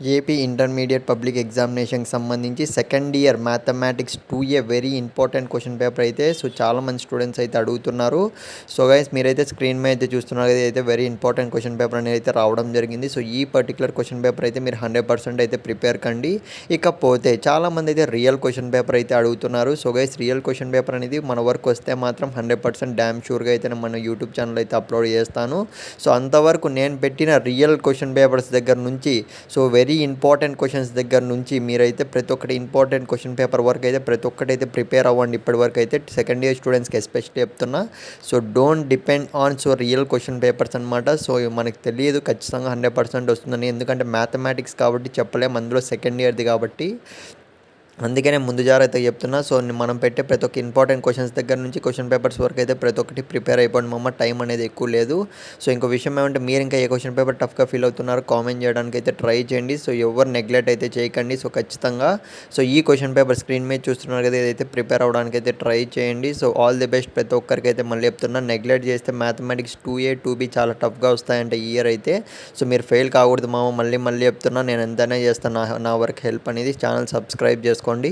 AP intermediate public ఎగ్జామినేషన్కి సంబంధించి second year mathematics two A very important question paper అయితే so చాలా మంది స్టూడెంట్స్ అయితే అడుగుతున్నారు. సో గైస్ మీరైతే స్క్రీన్ మీద అయితే చూస్తున్నారు కదా అయితే వెరీ ఇంపార్టెంట్ క్వశ్చన్ పేపర్ అనేది అయితే రావడం జరిగింది. సో ఈ పర్టికులర్ క్వశ్చన్ పేపర్ అయితే మీరు హండ్రెడ్ పర్సెంట్ అయితే ప్రిపేర్ కండి. ఇకపోతే చాలామంది అయితే రియల్ క్వశ్చన్ పేపర్ అయితే అడుగుతున్నారు. So guys real question paper అనేది మన వరకు వస్తే మాత్రం హండ్రెడ్ పర్సెంట్ డ్యామ్ షూర్గా అయితే మన యూట్యూబ్ ఛానల్ అయితే అప్లోడ్ చేస్తాను. సో అంతవరకు నేను పెట్టిన రియల్ క్వశ్చన్ పేపర్స్ దగ్గర నుంచి సో వెరీ ఇంపార్టెంట్ క్వశ్చన్స్ దగ్గర నుంచి మీరైతే ప్రతి ఒక్కటి ఇంపార్టెంట్ క్వశ్చన్ పేపర్ వరకు అయితే ప్రతి ఒక్కటి అయితే ప్రిపేర్ అవ్వండి ఇప్పటి వరకు అయితే సెకండ్ ఇయర్ స్టూడెంట్స్కి ఎస్పెషల్లీ చెప్తున్నా. So don't depend on so real question papers అనమాట సో మనకి తెలియదు. ఖచ్చితంగా హండ్రెడ్ పర్సెంట్ వస్తుందని. ఎందుకంటే మ్యాథమెటిక్స్ కాబట్టి చెప్పలేము అందులో సెకండ్ ఇయర్ది కాబట్టి అందుకే నేను ముందు జాగ్రత్తగా చెప్తున్నా. సో మనం పెట్టే ప్రతి ఒక్క ఇంపార్టెంట్ క్వశ్చన్స్ దగ్గర నుంచి క్వశ్చన్ పేపర్స్ వరకు అయితే ప్రతి ఒక్కటి ప్రిపేర్ అయిపోండి మమ్మ టైం అనేది ఎక్కువ లేదు. సో ఇంకో విషయం ఏమంటే మీరు ఇంకా ఏ క్వశ్చన్ పేపర్ టఫ్గా ఫీల్ అవుతున్నారు కామెంట్ చేయడానికి అయితే ట్రై చేయండి. సో ఎవరు నెగ్లెక్ట్ అయితే చేయకండి. సో ఖచ్చితంగా. సో ఈ క్వశ్చన్ పేపర్ స్క్రీన్ మీద చూస్తున్నారు కదా ఇదైతే ప్రిపేర్ అవ్వడానికి అయితే ట్రై చేయండి. సో ఆల్ ది బెస్ట్ ప్రతి ఒక్కరికి అయితే మళ్ళీ చెప్తున్నా. నెగ్లెక్ట్ చేస్తే mathematics two A two B చాలా టఫ్గా వస్తాయంటే ఈ ఇయర్ అయితే. సో మీరు ఫెయిల్ కాకూడదు మామ. మళ్ళీ మళ్ళీ చెప్తున్నా. నేను ఎంతైనా చేస్తాను నా నా వరకు హెల్ప్ అనేది. ఛానల్ సబ్స్క్రైబ్ చేసుకోండి.